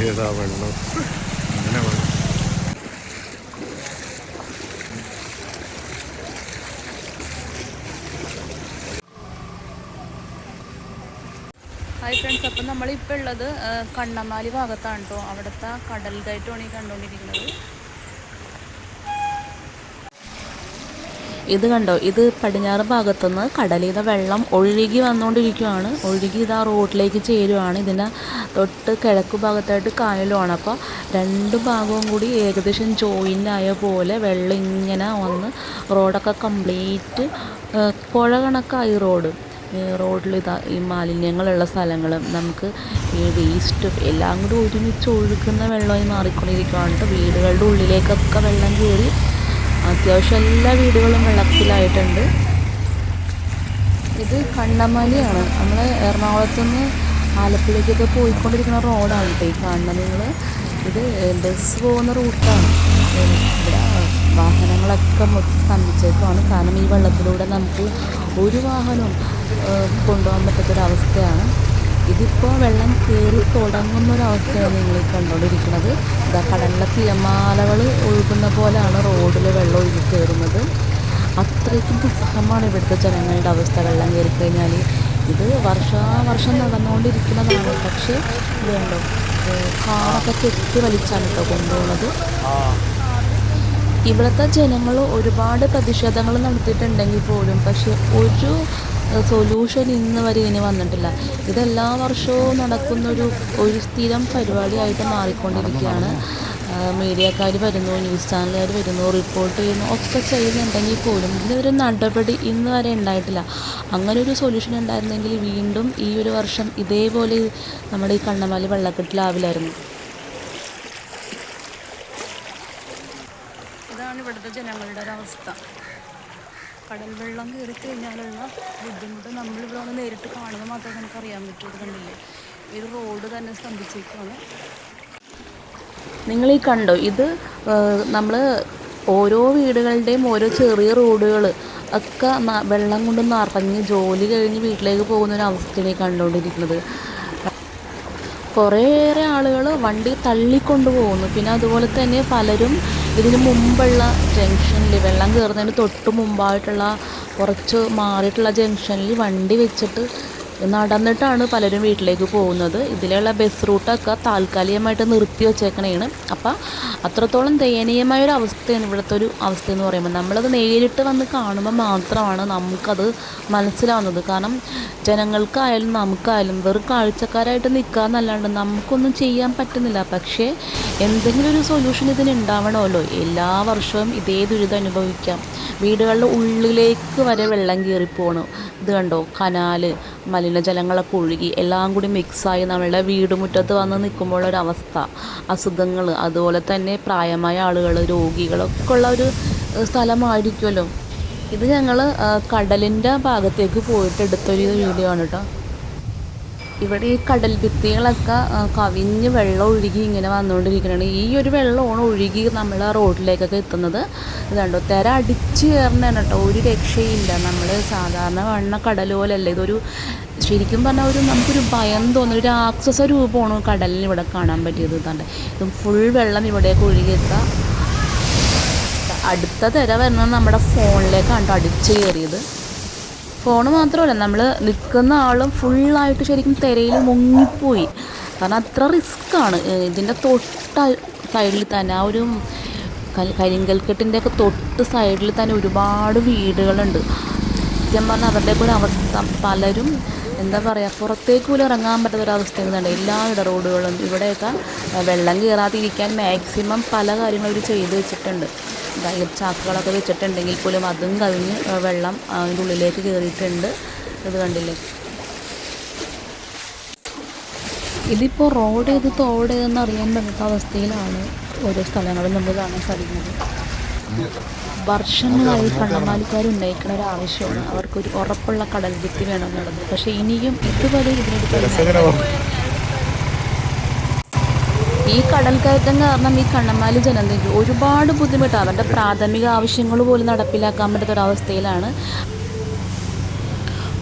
ഏതാ വെള്ളം അങ്ങനെ വെള്ളം ഹായ് ഫ്രണ്ട്സ് അപ്പം നമ്മളിപ്പോൾ ഉള്ളത് കണ്ണമാലി ഭാഗത്താണ് കേട്ടോ അവിടുത്തെ കടൽ കയറ്റമാണ് ഈ കണ്ടുകൊണ്ടിരിക്കുന്നത് ഇത് കണ്ടോ? ഇത് പടിഞ്ഞാറ് ഭാഗത്തുനിന്ന് കടലിൽ വെള്ളം ഒഴുകി വന്നുകൊണ്ടിരിക്കുകയാണ് ഒഴുകി ഇത് ആ റോഡിലേക്ക് ചേരുവാണ്. ഇതിന്റെ തൊട്ട് കിഴക്ക് ഭാഗത്തായിട്ട് കായലുമാണ്. അപ്പോൾ രണ്ട് ഭാഗവും കൂടി ഏകദേശം ജോയിന്റായ പോലെ വെള്ളം ഇങ്ങനെ വന്ന് റോഡൊക്കെ കംപ്ലീറ്റ് പുഴ കണക്കായി റോഡ്. റോഡിൽ ഇതാ ഈ മാലിന്യങ്ങളുള്ള സ്ഥലങ്ങൾ നമുക്ക് ഈ വേസ്റ്റ് എല്ലാം കൂടി ഒരുമിച്ച് ഒഴുകുന്ന വെള്ളമായി മാറിക്കൊണ്ടിരിക്കുകയാണ്. വീടുകളുടെ ഉള്ളിലേക്കൊക്കെ വെള്ളം കയറി അത്യാവശ്യം എല്ലാ വീടുകളും വെള്ളത്തിലായിട്ടുണ്ട്. ഇത് കണ്ണമാലിയാണ്. നമ്മൾ എറണാകുളത്ത് നിന്ന് ആലപ്പുഴയ്ക്കൊക്കെ പോയിക്കൊണ്ടിരിക്കുന്ന റോഡാണ് കേട്ടോ ഈ കാണുന്നത് ഇത് ബസ് പോകുന്ന റൂട്ടാണ്. ഇവിടെ വാഹനങ്ങളൊക്കെ മൊത്തം സ്തംഭിച്ചേക്കുമാണ് കാരണം ഈ വെള്ളത്തിലൂടെ നമുക്ക് ഒരു വാഹനവും കൊണ്ടുപോകാൻ പറ്റാത്തൊരവസ്ഥയാണ്. ഇതിപ്പോൾ വെള്ളം കയറി തുടങ്ങുന്ന ഒരവസ്ഥയാണ് നിങ്ങൾ കണ്ടുകൊണ്ടിരിക്കുന്നത് ഇതാ കടലിലെ തിരമാലകൾ ഒഴുകുന്ന പോലെയാണ് റോഡിൽ വെള്ളം ഒഴുകി കയറുന്നത് അത്രയ്ക്കും ദുസ്സഹമാണ് ഇവിടുത്തെ ജനങ്ങളുടെ അവസ്ഥ വെള്ളം കയറി കഴിഞ്ഞാൽ ഇത് വർഷാവർഷം നടന്നുകൊണ്ടിരിക്കുന്നതാണ് പക്ഷേ വേണ്ടോ കാറൊക്കെ കെട്ടി വലിച്ചാണ് കേട്ടോ കൊണ്ടുപോകുന്നത്. ഇവിടുത്തെ ജനങ്ങൾ ഒരുപാട് പ്രതിഷേധങ്ങൾ നടത്തിയിട്ടുണ്ടെങ്കിൽ പോലും പക്ഷെ ഒരു സൊല്യൂഷൻ ഇന്ന് വരെ ഇനി വന്നിട്ടില്ല. ഇതെല്ലാ വർഷവും നടക്കുന്നൊരു ഒരു സ്ഥിരം പരിപാടിയായിട്ട് മാറിക്കൊണ്ടിരിക്കുകയാണ്. മീഡിയക്കാർ വരുന്നു ന്യൂസ് ചാനലുകാർ വരുന്നു റിപ്പോർട്ട് ചെയ്യുന്നു ഒക്കെ ചെയ്യുന്നുണ്ടെങ്കിൽ പോലും ഇതിനൊരു നടപടി ഇന്ന് വരെ ഉണ്ടായിട്ടില്ല. അങ്ങനെ ഒരു സൊല്യൂഷൻ ഉണ്ടായിരുന്നെങ്കിൽ വീണ്ടും ഈ ഒരു വർഷം ഇതേപോലെ നമ്മുടെ ഈ കണ്ണമാലി വെള്ളക്കെട്ടിലാവില്ലായിരുന്നു ഇതാണ് ഇവിടുത്തെ ജനങ്ങളുടെ ഒരവസ്ഥ. കടൽ വെള്ളം കയറി കഴിഞ്ഞാലുള്ള ബുദ്ധിമുട്ട് നമ്മളിവിടെ വന്ന് നേരിട്ട് കാണുന്നത് മാത്രമേ നമുക്ക് അറിയാൻ പറ്റൂ കണ്ടില്ലേ? ഈ റോഡ് തന്നെ സ്തംഭിച്ചേക്കാണ് നിങ്ങൾ ഈ കണ്ടോ? ഇത് നമ്മൾ ഓരോ വീടുകളുടെയും ഓരോ ചെറിയ റോഡുകൾ ഒക്കെ വെള്ളം കൊണ്ട് നിറഞ്ഞ് ജോലി കഴിഞ്ഞ് വീട്ടിലേക്ക് പോകുന്ന ഒരു അവസ്ഥയാണ് കണ്ടുകൊണ്ടിരിക്കുന്നത്. കുറേയേറെ ആളുകൾ വണ്ടി തള്ളിക്കൊണ്ട് പോകുന്നു പിന്നെ അതുപോലെ തന്നെ പലരും ഇതിന് മുമ്പുള്ള ജംഗ്ഷനിൽ വെള്ളം കയറുന്നതിന് തൊട്ട് മുമ്പായിട്ടുള്ള കുറച്ച് മാറിയിട്ടുള്ള ജംഗ്ഷനിൽ വണ്ടി വെച്ചിട്ട് നടന്നിട്ടാണ് പലരും വീട്ടിലേക്ക് പോകുന്നത്. ഇതിലുള്ള ബസ് റൂട്ടൊക്കെ താൽക്കാലികമായിട്ട് നിർത്തി വെച്ചേക്കണേണ്. അപ്പം അത്രത്തോളം ദയനീയമായ ഒരു അവസ്ഥയാണ് ഇവിടുത്തെ ഒരു അവസ്ഥ എന്ന് പറയുമ്പോൾ നമ്മളത് നേരിട്ട് വന്ന് കാണുമ്പോൾ മാത്രമാണ് നമുക്കത് മനസ്സിലാവുന്നത്. കാരണം ജനങ്ങൾക്കായാലും നമുക്കായാലും വെറും കാഴ്ചക്കാരായിട്ട് നിൽക്കാന്നല്ലാണ്ട് നമുക്കൊന്നും ചെയ്യാൻ പറ്റുന്നില്ല. പക്ഷേ എന്തെങ്കിലും ഒരു സൊല്യൂഷൻ ഇതിന് ഉണ്ടാവണമല്ലോ. എല്ലാ വർഷവും ഇതേ ദുരിതം അനുഭവിക്കാം. വീടുകളുടെ ഉള്ളിലേക്ക് വരെ വെള്ളം കയറിപ്പോണു. ഇത് കണ്ടോ? കനാല്. മലിനജലങ്ങളൊക്കെ ഒഴുകി എല്ലാം കൂടി മിക്സായി നമ്മളുടെ വീടുമുറ്റത്ത് വന്ന് നിൽക്കുമ്പോഴൊരവസ്ഥ അസുഖങ്ങൾ അതുപോലെ തന്നെ പ്രായമായ ആളുകൾ രോഗികളൊക്കെ ഉള്ള ഒരു സ്ഥലമായിരിക്കുമല്ലോ. ഇത് ഞങ്ങൾ കടലിന്റെ ഭാഗത്തേക്ക് പോയിട്ട് എടുത്തൊരു വീഡിയോ ആണ് കേട്ടോ. ഇവിടെ ഈ കടൽ ഭിത്തികളൊക്കെ കവിഞ്ഞ് വെള്ളം ഒഴുകി ഇങ്ങനെ വന്നുകൊണ്ടിരിക്കുകയാണ് ഈ ഒരു വെള്ളമാണ് ഒഴുകി നമ്മൾ ആ റോഡിലേക്കൊക്കെ എത്തുന്നത്. ഇതുണ്ടോ തിര അടിച്ച് കയറണതാണ് കേട്ടോ. ഒരു രക്ഷയില്ല. നമ്മൾ സാധാരണ കാണുന്ന കടൽ പോലല്ല. ഇതൊരു ശരിക്കും പറഞ്ഞാൽ ഒരു നമുക്കൊരു ഭയം തോന്നുന്ന. ഒരു രാക്ഷസ രൂപമാണ് കടലിന് ഇവിടെ കാണാൻ പറ്റിയത്. ഇതാണ്ട് ഇതും ഫുൾ വെള്ളം ഇവിടേക്ക് ഒഴുകിയെത്താം അടുത്ത തിര വരുന്നത് നമ്മുടെ ഫോണിലേക്കാണ് കേട്ടോ അടിച്ച് കയറിയത്. ഫോണ് മാത്രമല്ല നമ്മൾ നിൽക്കുന്ന ആളും ഫുള്ളായിട്ട് ശരിക്കും തിരയിൽ മുങ്ങിപ്പോയി. കാരണം അത്ര റിസ്ക്കാണ്. ഇതിന്റെ തൊട്ട സൈഡിൽ തന്നെ ആ ഒരു കൽ- കരിങ്കൽക്കെട്ടിന്റെ ഒക്കെ തൊട്ട് സൈഡിൽ തന്നെ ഒരുപാട് വീടുകളുണ്ട്. സത്യം പറഞ്ഞാൽ അവരുടെ കൂടെ അവസ്ഥ പലരും എന്താ പറയുക പുറത്തേക്ക് പോലും ഇറങ്ങാൻ പറ്റാത്ത ഒരവസ്ഥ എല്ലാ ഇട റോഡുകളും ഇവിടെയൊക്കെ വെള്ളം കയറാതിരിക്കാൻ മാക്സിമം പല കാര്യങ്ങളും അവർ ചെയ്ത് വെച്ചിട്ടുണ്ട്. ഗൈഡ് ചാക്കുകളൊക്കെ വെച്ചിട്ടുണ്ടെങ്കിൽ പോലും അതും കവിഞ്ഞ് വെള്ളം അതിന്റെ ഉള്ളിലേക്ക് കയറിയിട്ടുണ്ട്. ഇത് കണ്ടില്ലേ? ഇതിപ്പോൾ റോഡ് ഏത് തോട് ഏതെന്ന് അറിയാൻ പറ്റാത്ത അവസ്ഥയിലാണ് ഓരോ സ്ഥലങ്ങളും നമ്മൾ കാണാൻ സാധിക്കുന്നത്. വർഷങ്ങളായി കണ്ണമാലിക്കാർ ഉന്നയിക്കുന്ന ഒരു ആവശ്യമാണ്. അവർക്കൊരു ഉറപ്പുള്ള കടൽ ഭിത്തി വേണമെന്നുള്ളത്. പക്ഷേ ഇനിയും ഇതുവരെ ഇതിനൊരു ഈ കടൽ കയറ്റം കാരണം ഈ കണ്ണമാലി ജനതയ്ക്ക് ഒരുപാട് ബുദ്ധിമുട്ട് അവരുടെ പ്രാഥമിക ആവശ്യങ്ങൾ പോലും നടപ്പിലാക്കാൻ പറ്റാത്തൊരവസ്ഥയിലാണ്.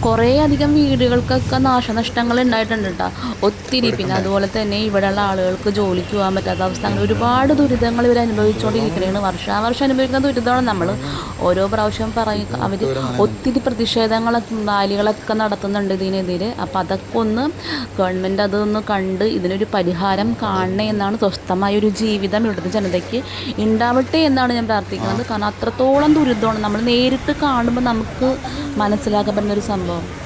കുറേ അധികം വീടുകൾക്കൊക്കെ നാശനഷ്ടങ്ങൾ ഉണ്ടായിട്ടുണ്ട് കേട്ടോ ഒത്തിരി. പിന്നെ അതുപോലെ തന്നെ ഇവിടെയുള്ള ആളുകൾക്ക് ജോലിക്ക് പോകാൻ പറ്റാത്ത അവസ്ഥ അങ്ങനെ ഒരുപാട് ദുരിതങ്ങൾ ഇവർ അനുഭവിച്ചുകൊണ്ടിരിക്കുകയാണ് വർഷാവർഷം അനുഭവിക്കുന്ന ദുരിതമാണ് നമ്മൾ ഓരോ പ്രാവശ്യം പറയും അവർ ഒത്തിരി പ്രതിഷേധങ്ങളൊക്കെ റാലികളൊക്കെ നടത്തുന്നുണ്ട് ഇതിനെതിരെ. അപ്പോൾ അതൊക്കെ ഒന്ന് ഗവൺമെന്റ് അതൊന്ന് കണ്ട് ഇതിനൊരു പരിഹാരം കാണണേ എന്നാണ് സ്വസ്ഥമായ ഒരു ജീവിതം ഇവിടുത്തെ ജനതയ്ക്ക് ഉണ്ടാവട്ടെ എന്നാണ് ഞാൻ പ്രാർത്ഥിക്കുന്നത്. കാരണം അത്രത്തോളം ദുരിതമാണ്. നമ്മൾ നേരിട്ട് കാണുമ്പോൾ നമുക്ക് മനസ്സിലാക്കാൻ പറ്റുന്ന ഒരു സംഭവം po.